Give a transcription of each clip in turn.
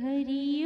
हरी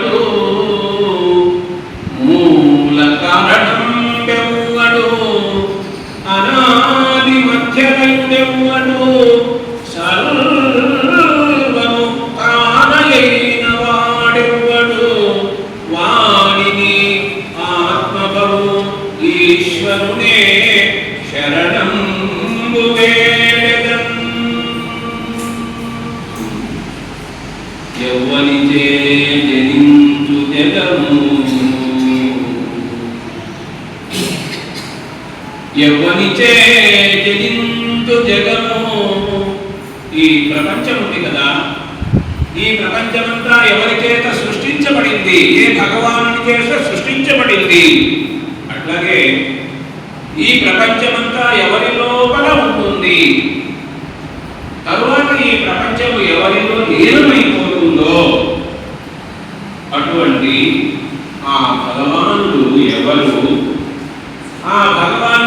Gracias. ఎవని చేతించు జగము. ఈ ప్రపంచం ఉంది కదా. ఈ ప్రపంచమంతా ఎవరి సృష్టించబడింది? ఏ భగవాను చేత సృష్టించబడింది? అట్లాగే ఈ ప్రపంచమంతా ఎవరి లోపల ఉంటుంది? తరువాత ఈ ప్రపంచం ఎవరిలో లీనమైపోతుందో? అటువంటి ఆ భగవానుడు ఎవరు? ఆ భగవాన్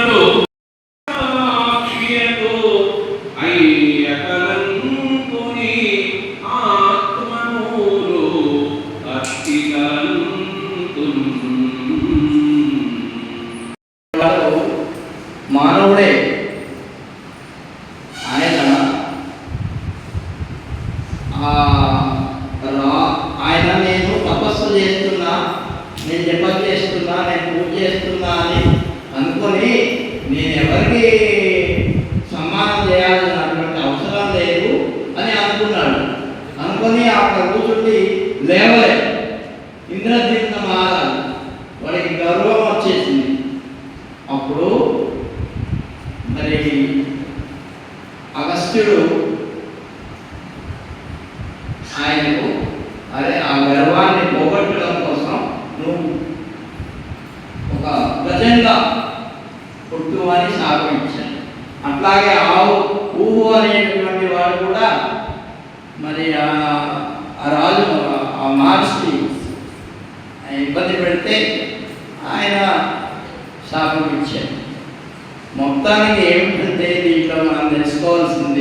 అప్పుడు మరి అగస్త్యుడు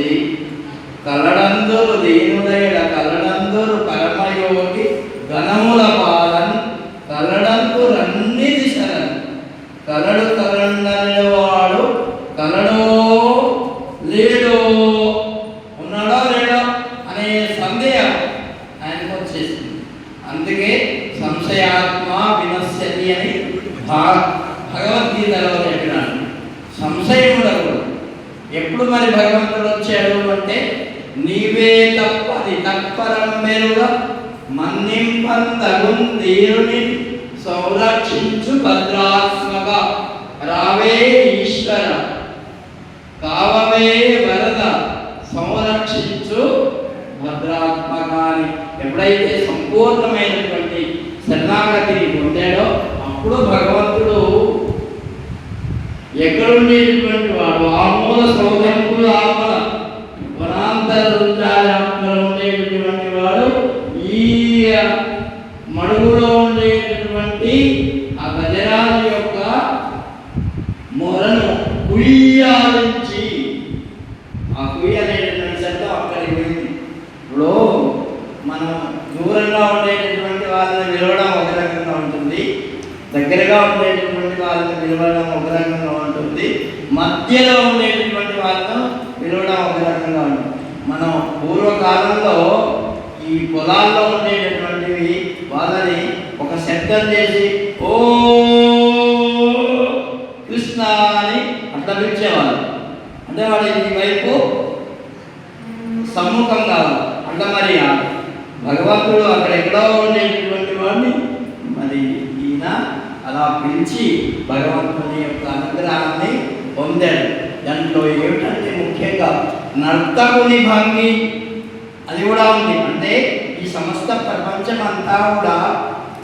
ఉంది కలడందరు దేనుదైన కలడందరు పరమయోగి గణముల పాలన. కలడందు రన్నిది శరణ్. కలడు తత్పరం మెరుగ మన్నింపంతగుం తీరుని సంరక్షించు భద్రాత్మక. రావే ఈశ్వర. కావమే వరద. సంరక్షించు భద్రాత్మకాన్ని. ఎప్పుడైతే సంపూర్ణమైనటువంటి శరణాగతిని పొందాడో అప్పుడు భగవంతుడు ఎక్కడుండేటువంటి వాడు? ఆమూల సౌదంకులు ఆమల వనాంతరుండా కుయ్యాలించి. ఆ కుయ్య అనేటటువంటి శబ్దం అక్కడికి పోయింది ఇప్పుడు మనం దూరంగా ఉండేటటువంటి వాళ్ళని నిలవడం ఒక రకంగా ఉంటుంది. దగ్గరగా ఉండేటటువంటి వాళ్ళని నిలవడం ఒక రకంగా ఉంటుంది. మధ్యలో ఉండేటటువంటి వాళ్ళను నిలవడం ఒక రకంగా ఉంటుంది. మనం పూర్వకాలంలో ఈ పొలాల్లో ఉండేటటువంటివి వాళ్ళని ఒక శబ్దం చేసి ఓ కృష్ణ అని అట్లా పిలిచేవాళ్ళు అంటే వాడు ఈ వైపు సమ్ముఖం కావాలి అంటే మరి ఆ భగవంతుడు అక్కడ ఎక్కడో ఉండేటటువంటి వాడిని మరి ఈయన అలా పిలిచి భగవంతుని యొక్క అనుగ్రహాన్ని పొందాడు. దాంట్లో ఏమిటంటే ముఖ్యంగా నర్తకుని భంగి అది కూడా ఉంది. అంటే ఈ సమస్త ప్రపంచం అంతా కూడా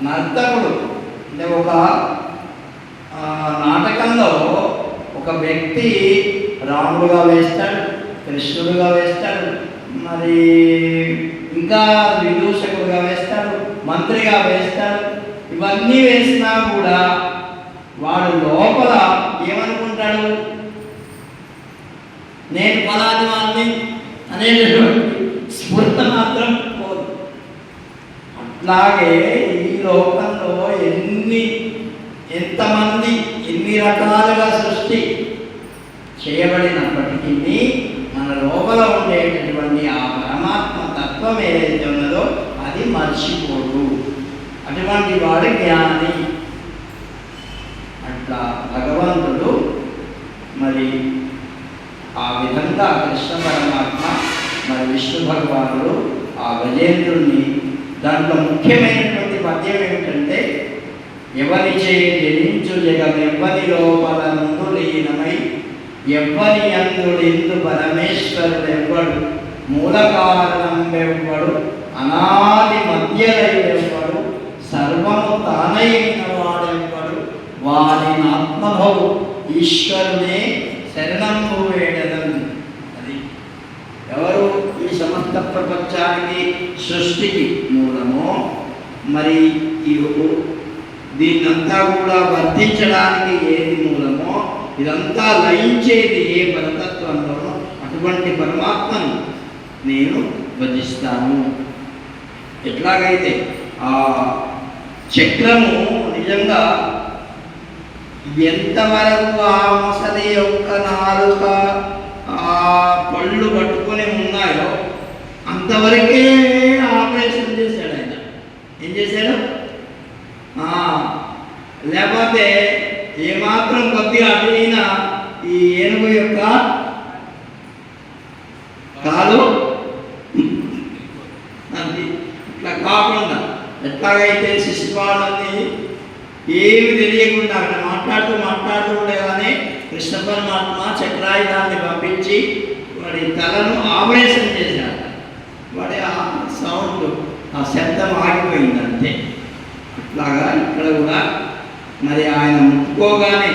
నర్తకుడు. అంటే ఒక నాటకంలో ఒక వ్యక్తి రాముడుగా వేస్తాడు కృష్ణుడుగా వేస్తాడు మరి ఇంకా విదూషకుడుగా వేస్తారు మంత్రిగా వేస్తారు. ఇవన్నీ వేసినా కూడా వాడు లోపల ఏమనుకుంటాడు? నేను పలాది వాడిని అనేటటువంటి స్ఫూర్త మాత్రం పోదు. అట్లాగే ఈ లోకంలో ఎన్ని ఎంతమంది ఎన్ని రకాలుగా సృష్టి చేయబడినప్పటికీ మన లోపల ఉండేటటువంటి ఆ పరమాత్మ తత్వం ఏదైతే ఉన్నదో అది మర్చిపోడు. అటువంటి వాడు జ్ఞాని. అట్లా భగవంతుడు మరి ఆ విధంగా కృష్ణ పరమాత్మ మరి విష్ణు భగవానుడు ఆ గజేంద్రుడిని దాంట్లో ముఖ్యమైనటువంటి పద్యం ఏమిటంటే ఎవరి చేయి జనించు జగం ఎవ్వరి లోపల నుండు లీనమై ఎవ్వరి అందుడిందు పరమేశ్వరుడు ఎవ్వడు మూల కారణం అనాది మధ్యలైనవాడు సర్వము తానైన వాడెంబడు వారి ఆత్మభవు ఈశ్వరునే శరణము వేడదని. అది ఎవరు ఈ సమస్త ప్రపంచానికి సృష్టికి మూలమో మరి ఈ దీన్నంతా కూడా వర్ధించడానికి ఏది మూలమో ఇదంతా లయించేది ఏ పరతత్వంలోనో అటువంటి పరమాత్మను నేను భజిస్తాను ఎట్లాగైతే ఆ చక్రము నిజంగా ఎంతవరకు ఆ మొసలి యొక్క నాలుక ఆ పళ్ళు పట్టుకొని ఉన్నాయో అంతవరకే ఆపరేషన్ చేశాడు ఆయన. ఏం చేశాడు? లేకపోతే ఏమాత్రం కొద్దిగా అటు అయినా ఈ ఏనుగు యొక్క కాలు ఎట్లాగైతే శిశుపాలని ఏమి తెలియకుండా అక్కడ మాట్లాడుతూ మాట్లాడుతూ ఉండేవానే కృష్ణ పరమాత్మ చక్రాయుధాన్ని పంపించి వాడి తలను ఆపరేషన్ చేశాడు. వాడి ఆ సౌండ్ ఆ శబ్దం ఆగిపోయింది అంతే అట్లాగా ఇక్కడ కూడా మరి ఆయన ముట్టుకోగానే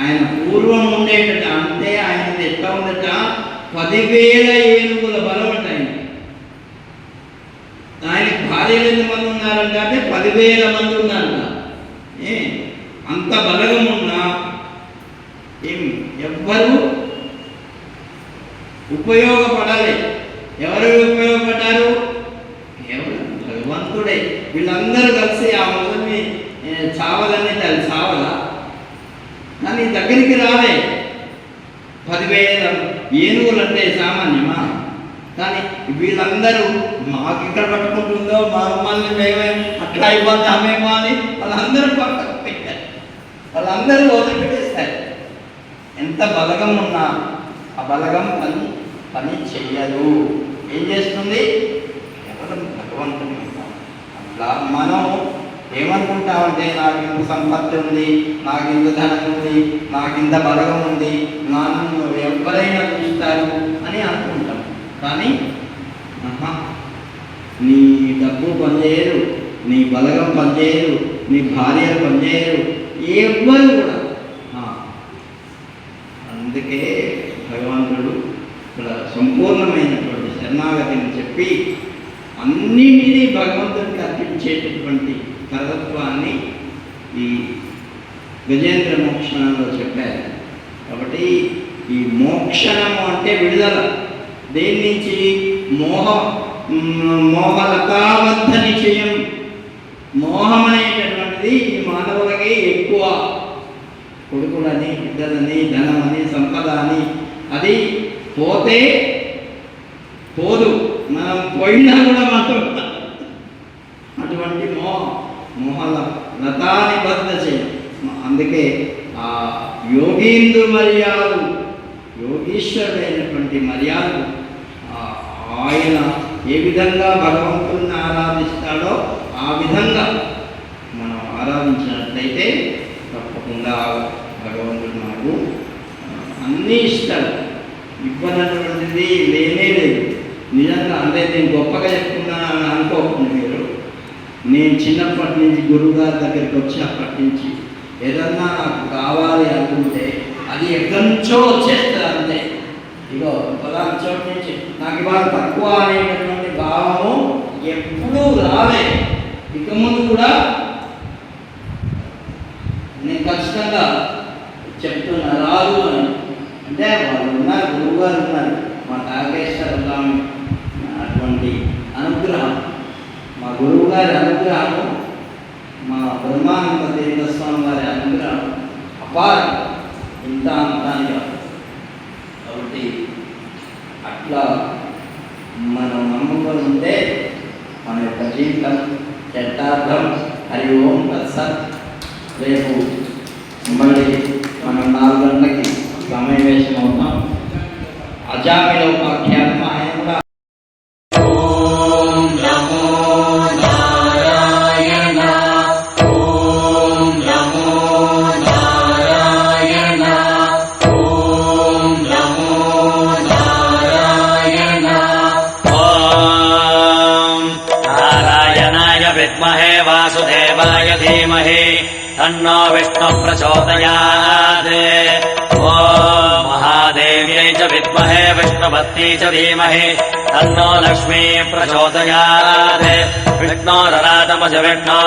ఆయన పూర్వం ఉండేటట్టు అంటే ఆయనది ఎట్లా ఉందట పదివేల ఏనుగుల బలం అంట ఆయనకి. ఆయనకి భార్యలు అంటే పదివేల మంది ఉన్నారంట ఏ? అంత బలగం ఉన్నా ఏం ఎవ్వరు ఉపయోగపడాలి. ఎవరు ఉపయోగపడ్డారు? కేవలం భగవంతుడే. వీళ్ళందరూ కలిసి ఆ మొదటిని చావాలని అది చావలా? కానీ దగ్గరికి రాలే. పదివేల ఏనుగులు అంటే సామాన్యమా? కానీ వీళ్ళందరూ మాకు ఇక్కడ పట్టుకుంటుందో మా మమ్మల్ని మేమే అట్లా అయిపోతామేమో అని వాళ్ళందరూ పక్కకు పెట్టారు వాళ్ళందరూ వదిలిపెట్టేస్తారు. ఎంత బలగం ఉన్నా ఆ బలగం పని పని చెయ్యదు. ఏం చేస్తుంది? కేవలం భగవంతుని అట్లా మనం ఏమనుకుంటామంటే నాకు ఇంత సంపత్తి ఉంది నాకు ఇంత ధనం ఉంది నాకు ఇంత బలగం ఉంది నన్ను ఎవరైనా చూస్తారు అని అనుకుంటాం. కానీ ఆహా, నీ డబ్బు పనిచేయరు నీ బలగం పనిచేయరు నీ భార్య పనిచేయరు ఎవ్వరు కూడా. అందుకే భగవంతుడు ఇక్కడ సంపూర్ణమైనటువంటి శరణాగతిని చెప్పి అన్నింటినీ భగవంతుడికి అర్పించేటటువంటి కలత్వాన్ని ఈ గజేంద్ర మోక్షణంలో చెప్పారు. కాబట్టి ఈ మోక్షణము అంటే విడుదల. దేని నుంచి? మోహ మ్, మోహలతాబద్ధ నిశ్చయం మోహం అనేటటువంటిది ఈ మానవులకి ఎక్కువ. కొడుకులని బిడ్డలని ధనమని సంపద అని అది పోతే పోదు. మనం పోయినా కూడా మాత్రం అటువంటి మోహ మోహల లతాని బద్ధ చేయం అందుకే ఆ యోగీంద్రు మర్యాదు యోగీశ్వరుడైనటువంటి మర్యాదలు ఆయన ఏ విధంగా భగవంతుడిని ఆరాధిస్తాడో ఆ విధంగా మనం ఆరాధించినట్లయితే తప్పకుండా భగవంతుడు మనకు అన్నీ ఇస్తాడు. ఇవ్వనటువంటిది లేనే లేదు. నిజంగా అంటే నేను గొప్పగా చెప్పుకున్నాను అనుకోకుండా మీరు. నేను చిన్నప్పటి నుంచి గురువు గారి దగ్గరికి వచ్చినప్పటి నుంచి ఏదన్నా నాకు కావాలి అనుకుంటే అది ఎక్కడి నుంచో వచ్చేస్తుంది. చోటు నుంచి నాకు ఇవాళ తక్కువ అనేటటువంటి భావము ఎప్పుడూ రాలే. ఇక ముందు కూడా నేను ఖచ్చితంగా చెప్తున్నా రాదు అని. అంటే వాళ్ళు ఉన్నారు గురువు గారు ఉన్నారు. మా నాగేశ్వర స్వామి అటువంటి అనుగ్రహం. మా గురువు గారి అనుగ్రహం మా బ్రహ్మానంద దేవ స్వామి వారి అనుగ్రహం అపారం. ఇంత అంత కాబట్టి అట్లా మనం నమ్ముకొని ఉంటే మన యొక్క జీవితం చట్టార్థం హరి ఓం తత్సత్. రేపు మళ్ళీ మనం నాలుగు గంటలకి సమావేశం అవుతాం అజామిలో तन्नो विष्णुः प्रचोदयात् ॐ महादेव्यै च विद्महे विष्णुभक्त्यै च धीमहि तन्नो लक्ष्मी प्रचोदयात् विष्णोरराटमज विष्णो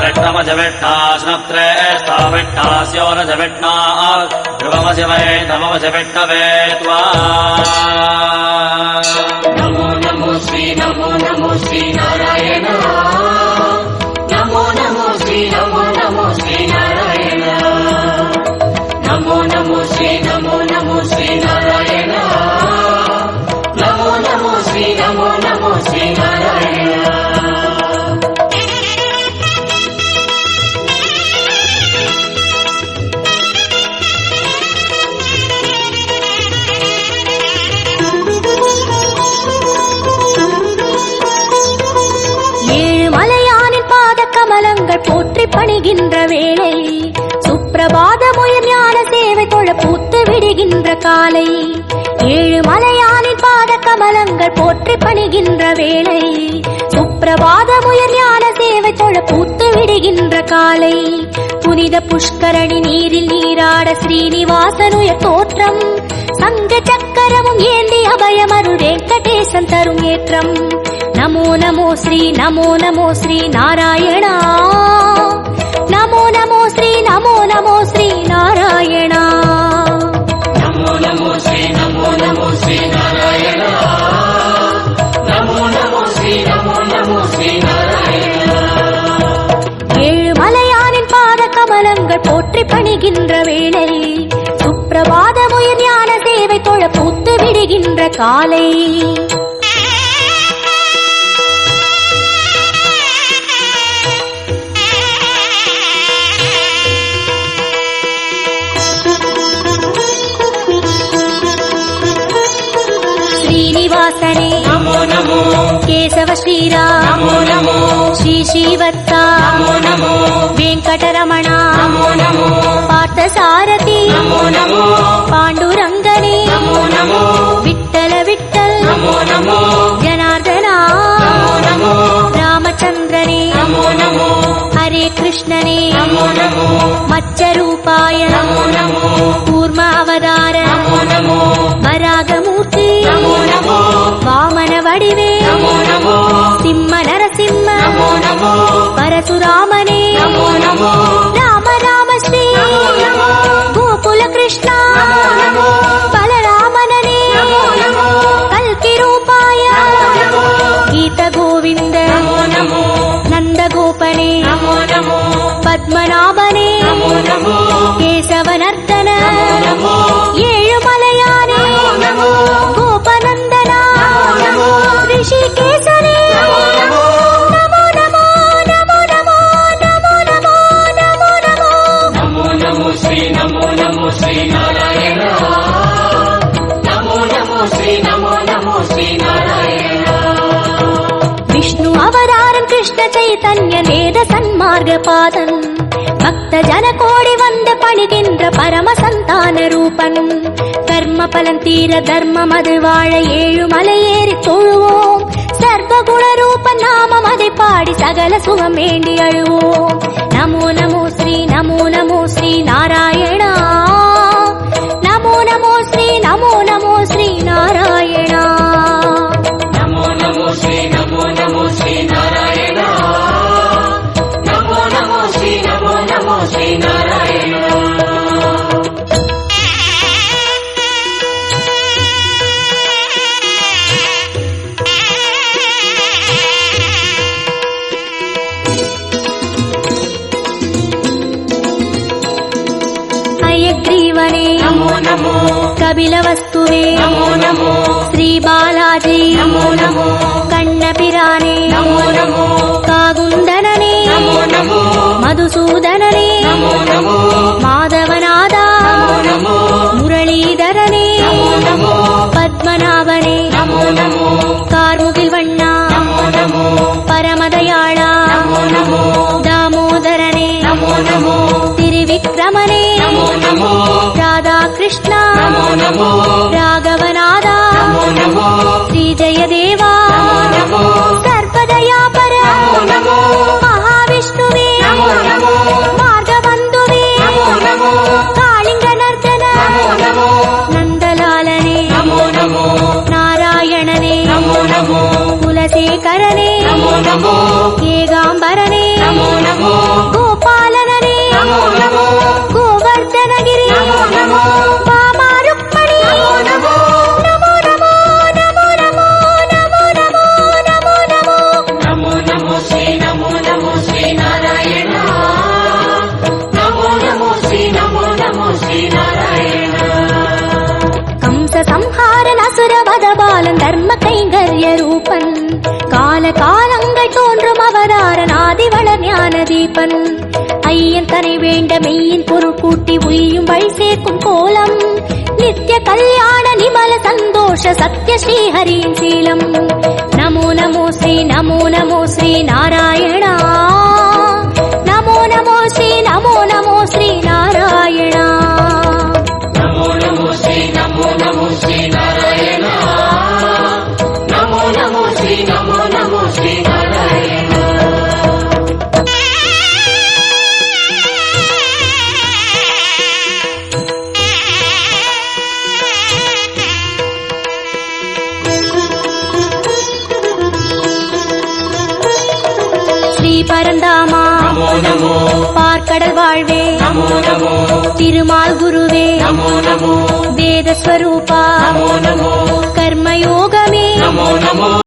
वृष्णमज विष्णो स्नप्त्रेष्ठो विष्णास्योरज विष्णो ध्रुवमज वै नममज विष्णवे त्वा श्री नमो नमो श्री नारायण ஏழு மலையானின் பாத கமலங்கள் போற்றி பணிகின்ற வேளை சுப்பிரபாதமுயர் ஞான சேவை தொழ பூத்து விடுகின்ற காலை ஏழு மலையானின் பாத கமலங்கள் போற்றி பணிகின்ற வேளை சுப்பிரபாதமுயர் ஞான சேவை தொழ பூத்து விடுகின்ற காலை புனித புஷ்கரணி நீரில் நீராட ஸ்ரீனிவாசனுயர் தோற்றம் சங்க சக்கரமும் ஏந்தி அபயமருள் வெங்கடேசன் தரும் ஏற்றம் நமோ நமோ ஸ்ரீ நமோ நமோ ஸ்ரீ நாராயணா நமோ நமோ ஸ்ரீ நமோ நமோ ஸ்ரீ நாராயணா நமோ நமோ ஸ்ரீ நமோ நமோ ஸ்ரீ நாராயணா போற்றி பணிகின்ற வேளை. சுப்பிரபாதமுயர் ஞான சேவை தொழ பூத்து விடுகின்ற காலை. శ్రీనివాసనే నమో నమో కేశవ శ్రీరా నమో నమో శ్రీ శ్రీవత్త నమో నమో వెంకటరమణ నమో నమో పార్థసారథి నమో నమో పాండురంగనే నమో నమో విట్టల విట్టల్ నమో నమో జనార్దన నమో నమో రామచంద్రనే నమో నమో హరే కృష్ణనే నమో నమో మత్స్య రూపాయ నమో నమో కూర్మ అవధాన మూర్తి వామన వడివే సింహ నరసింహ పరశురామనే రామ రామ శ్రీ గోకుల కృష్ణ బలరామననే కల్కి రూపాయ గీత గోవింద నందగోపనే పద్మనాభనే కేశవనర్థ தன்ய நேத சன்மார்க பாதன் பக்த ஜன கோடி வந்து பணிகின்ற பரம சந்தான ரூபன் கர்ம பலன் தீர தர்மம் அது வாழ ஏழு மலையேறி தொழுவோம். சர்வகுண ரூப நாமம் அதை பாடி சகல சுகம் வேண்டி அழுவோம். நமோ நமோ ஸ்ரீ நமோ நமோ ஸ்ரீ நாராயணா. நமோ நமோ ஸ்ரீ நமோ నమో కపిల వస్తువే. నమో నమో శ్రీ బాలాజీ. నమో నమో కన్నపిరానే నమో నమో కాగుందననే. నమో నమో మధుసూదననే. నమో నమో మాధవనాథ. నమో నమో మురళీధరనే. নমো রাগা கைங்கரிய ரூபன். கால காலங்கள் தோன்றும் அவதாரன் ஆதிவளர் ஞான தீபன். ஐயன் தனை வேண்ட மெய்யின் பொருள் கூட்டி உய்யும் வழி சேர்க்கும் கோலம். நித்ய கல்யாண நிமல சந்தோஷ சத்ய ஸ்ரீஹரியின் சீலம். நமோ நமோ ஸ்ரீ நமோ நமோ ஸ்ரீ நாராயணா. స్వరూపా